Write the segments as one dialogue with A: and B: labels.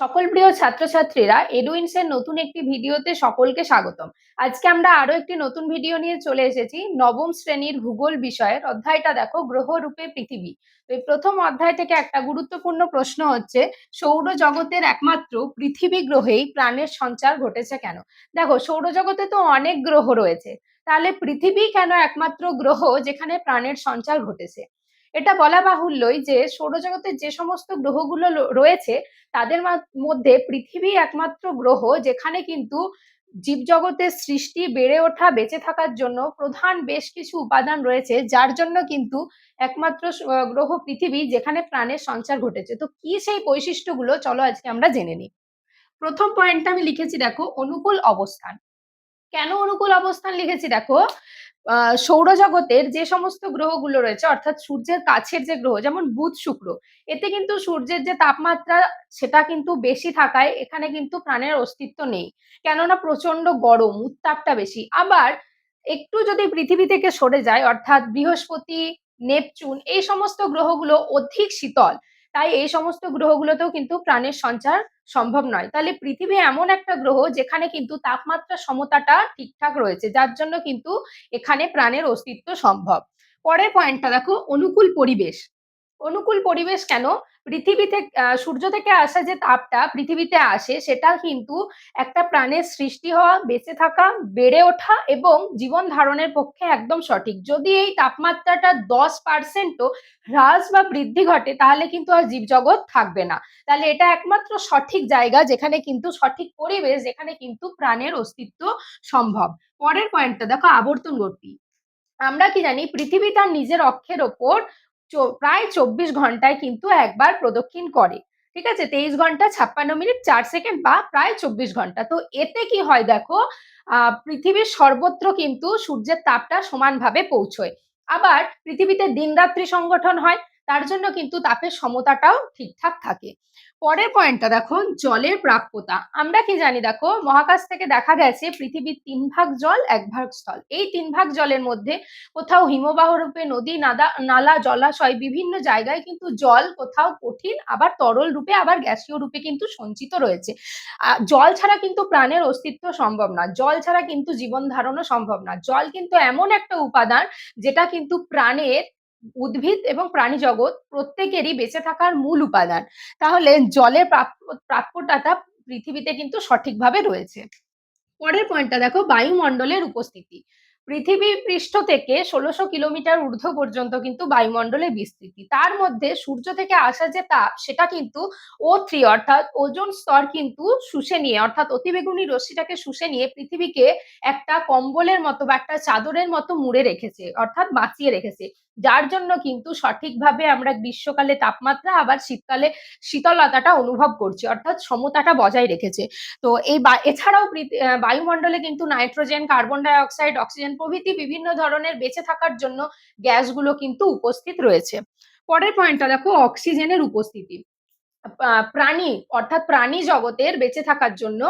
A: সকল প্রিয় ছাত্রছাত্রীরা এডুইন্সের নতুন একটি ভিডিওতে সকলকে স্বাগতম। আজকে আমরা আরও একটি নতুন ভিডিও নিয়ে চলে এসেছি। নবম শ্রেণির ভূগোল বিষয়ের অধ্যায়টা দেখো গ্রহ রূপে পৃথিবী এই প্রথম অধ্যায় থেকে একটা গুরুত্বপূর্ণ প্রশ্ন হচ্ছে, সৌরজগতের একমাত্র পৃথিবী গ্রহেই প্রাণের সঞ্চার ঘটেছে কেন? দেখো, সৌরজগতে তো অনেক গ্রহ রয়েছে। তাহলে পৃথিবী কেন একমাত্র গ্রহ যেখানে প্রাণের সঞ্চার ঘটেছে? এটা বলা বাহুল্যই যে সৌরজগতের যে সমস্ত গ্রহগুলো রয়েছে, তাদের মধ্যে পৃথিবী একমাত্র গ্রহ যেখানে কিন্তু জীবজগতের সৃষ্টি বেড়ে ওঠা, বেঁচে থাকার জন্য প্রধান বেশ কিছু উপাদান রয়েছে, যার জন্য কিন্তু একমাত্র গ্রহ পৃথিবী যেখানে প্রাণের সঞ্চার ঘটেছে। তো কি সেই বৈশিষ্ট্যগুলো? চলো আজকে আমরা জেনে নিই। প্রথম পয়েন্টটা আমি লিখেছি, দেখো, অনুকূল অবস্থান। কেন অনুকূল অবস্থান লিখেছি? দেখো সৌরজগতের যে সমস্ত গ্রহগুলো রয়েছে, অর্থাৎ সূর্যের কাছের যে গ্রহ, যেমন বুধ শুক্র, এতে কিন্তু সূর্যের যে তাপমাত্রা, সেটা কিন্তু বেশি থাকায় এখানে কিন্তু প্রাণের অস্তিত্ব নেই। কেননা প্রচণ্ড গরম, উত্তাপটা বেশি। আবার একটু যদি পৃথিবী থেকে সরে যায়, অর্থাৎ বৃহস্পতি, নেপচুন, এই সমস্ত গ্রহগুলো অধিক শীতল। তাই এই সমস্ত গ্রহগুলোতেও কিন্তু প্রাণের সঞ্চার সম্ভব নয়। তাহলে পৃথিবী এমন একটা গ্রহ যেখানে কিন্তু তাপমাত্রা সমতাটা ঠিকঠাক রয়েছে, যার জন্য কিন্তু এখানে প্রাণের অস্তিত্ব সম্ভব। পরের পয়েন্টটা দেখো, অনুকূল পরিবেশ। অনুকূল পরিবেশ কেন? পৃথিবী থেকে সূর্য থেকে আসা যে তাপটা পৃথিবীতে আসে সেটা কিন্তু একটা প্রাণের সৃষ্টি হওয়া, বেঁচে থাকা, বেড়ে ওঠা এবং জীবন ধারণের পক্ষে একদম সঠিক। যদি এই তাপমাত্রাটা দশ পার্সেন্টও হ্রাস বা বৃদ্ধি ঘটে, তাহলে কিন্তু আর জীবজগৎ থাকবে না। তাহলে এটা একমাত্র সঠিক জায়গা যেখানে কিন্তু সঠিক পরিবেশ, যেখানে কিন্তু প্রাণের অস্তিত্ব সম্ভব। পরের পয়েন্টটা দেখো, আবর্তন গতি। আমরা কি জানি, পৃথিবী তার নিজের অক্ষের ওপর প্রায় চব্বিশ ঘন্টায় কিন্তু একবার প্রদক্ষিণ করে। ঠিক আছে? তেইশ ঘণ্টা ছাপ্পান্ন মিনিট, চার সেকেন্ড বা প্রায় চব্বিশ ঘণ্টা। তো এতে কি হয় দেখো পৃথিবীর সর্বত্র কিন্তু সূর্যের তাপটা সমানভাবে পৌঁছয়। আবার পৃথিবীতে দিনরাত্রি সংগঠন হয় তার জন্য কিন্তু তাপের সমতাটাও ঠিকঠাক থাকে। পরের পয়েন্টটা দেখো, জলের প্রাপ্যতা। আমরা কি জানি দেখো, মহাকাশ থেকে দেখা গেছে পৃথিবীর তিন ভাগ জল, এক ভাগ স্থল। এই তিন ভাগ জলের মধ্যে কোথাও হিমবাহ রূপে নদী, নাদা, নালা, জলাশয়, বিভিন্ন জায়গায় কিন্তু জল কোথাও কঠিন, আবার তরল রূপে, আবার গ্যাসীয় রূপে কিন্তু সঞ্চিত রয়েছে। জল ছাড়া কিন্তু প্রাণের অস্তিত্ব সম্ভব না। জল ছাড়া কিন্তু জীবন ধারণও সম্ভব না। জল কিন্তু এমন একটা উপাদান যেটা কিন্তু প্রাণের উদ্ভিদ এবং প্রাণী জগৎ প্রত্যেকেরই বেঁচে থাকার মূল উপাদান। তাহলে জলের প্রাপ্য- প্রাপ্যতাটা পৃথিবীতে কিন্তু সঠিকভাবে রয়েছে। পরের পয়েন্টটা দেখো, বায়ুমণ্ডলের উপস্থিতি। পৃথিবী পৃষ্ঠ থেকে ষোলোশো কিলোমিটার ঊর্ধ্ব পর্যন্ত কিন্তু বায়ুমণ্ডলের বিস্তৃতি। তার মধ্যে সূর্য থেকে আসা যে তাপ, সেটা কিন্তু ও থ্রি অর্থাৎ ওজোন স্তর কিন্তু শুষে নিয়ে, অর্থাৎ অতিবেগুনি রশ্মিটাকে শুষে নিয়ে পৃথিবীকে একটা কম্বলের মতো বা একটা চাদরের মতো মুড়ে রেখেছে, অর্থাৎ বাঁচিয়ে রেখেছে। যার জন্য কিন্তু সঠিকভাবে আমরা গ্রীষ্মকালে তাপমাত্রা, আবার শীতকালে শীতলতাটা অনুভব করছি, অর্থাৎ সমতাটা বজায় রেখেছে। তো এই এছাড়াও বায়ুমণ্ডলে কিন্তু nitrogen, carbon dioxide oxygen প্রভৃতি বিভিন্ন ধরনের বেঁচে থাকার জন্য গ্যাসগুলো কিন্তু উপস্থিত রয়েছে। পরের পয়েন্টটা দেখো, অক্সিজেনের উপস্থিতি। প্রাণী, অর্থাৎ প্রাণী জগতের বেঁচে থাকার জন্য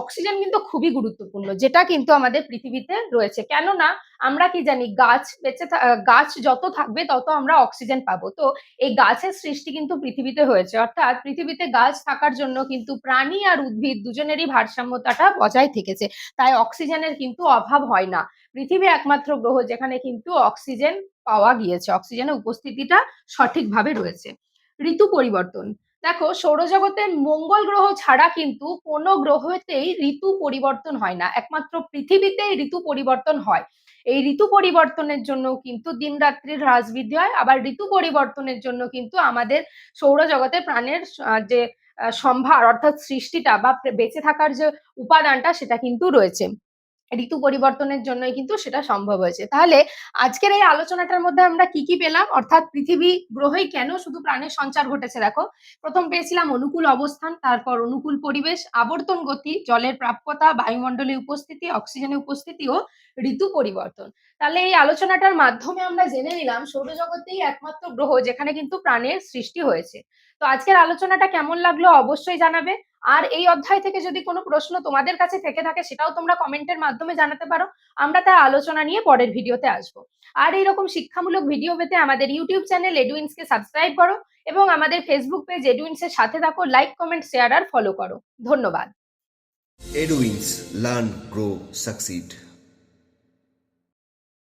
A: অক্সিজেন কিন্তু খুবই গুরুত্বপূর্ণ, যেটা কিন্তু আমাদের পৃথিবীতে রয়েছে। কেননা, আমরা কি জানি, গাছ বেঁচে গাছ যত থাকবে, তত আমরা অক্সিজেন পাবো। তো এই গাছের সৃষ্টি কিন্তু পৃথিবীতে হয়েছে। অর্থাৎ পৃথিবীতে গাছ থাকার জন্য কিন্তু প্রাণী আর উদ্ভিদ দুজনেরই ভারসাম্যতাটা বজায় থেকেছে। তাই অক্সিজেনের কিন্তু অভাব হয় না। পৃথিবী একমাত্র গ্রহ যেখানে কিন্তু অক্সিজেন পাওয়া গিয়েছে। অক্সিজেনের উপস্থিতিটা সঠিকভাবে রয়েছে। ঋতু পরিবর্তন। দেখো, সৌরজগতের মঙ্গল গ্রহ ছাড়া কিন্তু কোনো গ্রহতেই ঋতু পরিবর্তন হয় না। একমাত্র পৃথিবীতেই ঋতু পরিবর্তন হয়। এই ঋতু পরিবর্তনের জন্য কিন্তু দিন রাত্রির হ্রাস বৃদ্ধি হয় আবার ঋতু পরিবর্তনের জন্য কিন্তু আমাদের সৌরজগতে প্রাণের যে সম্ভার অর্থাৎ সৃষ্টিটা বা বেঁচে থাকার যে উপাদানটা সেটা কিন্তু রয়েছে। ঋতু পরিবর্তনের জন্যই কিন্তু সেটা সম্ভব হয়েছে। তাহলে আজকের এই আলোচনাটার মধ্যে আমরা কি কি পেলাম? অর্থাৎ পৃথিবী গ্রহেই কেন শুধু প্রাণের সঞ্চার ঘটেছে দেখো। প্রথম পেয়েছিলাম অনুকূল অবস্থান, তারপর অনুকূল পরিবেশ, আবর্তন গতি, জলের প্রাপ্যতা বায়ুমণ্ডলের উপস্থিতি অক্সিজেনের উপস্থিতি ও ঋতু পরিবর্তন। তাহলে এই আলোচনাটার মাধ্যমে আমরা জেনে নিলাম সৌরজগতেই একমাত্র গ্রহ যেখানে কিন্তু প্রাণের সৃষ্টি হয়েছে। তো আজকের আলোচনাটা কেমন লাগল অবশ্যই জানাবে। আর এই অধ্যায় থেকে যদি কোনো প্রশ্ন তোমাদের কাছে থেকে থাকে সেটাও তোমরা কমেন্টের মাধ্যমে জানাতে পারো। আমরা তার আলোচনা নিয়ে পরের ভিডিওতে আসব। আর এইরকম শিক্ষামূলক ভিডিও পেতে আমাদের ইউটিউব চ্যানেল এডুইন্সকে সাবস্ক্রাইব করো এবং আমাদের ফেসবুক পেজ এডুইন্সের সাথে থাকো লাইক কমেন্ট শেয়ার আর ফলো করো। ধন্যবাদ।
B: Edwins Learn, Grow, Succeed.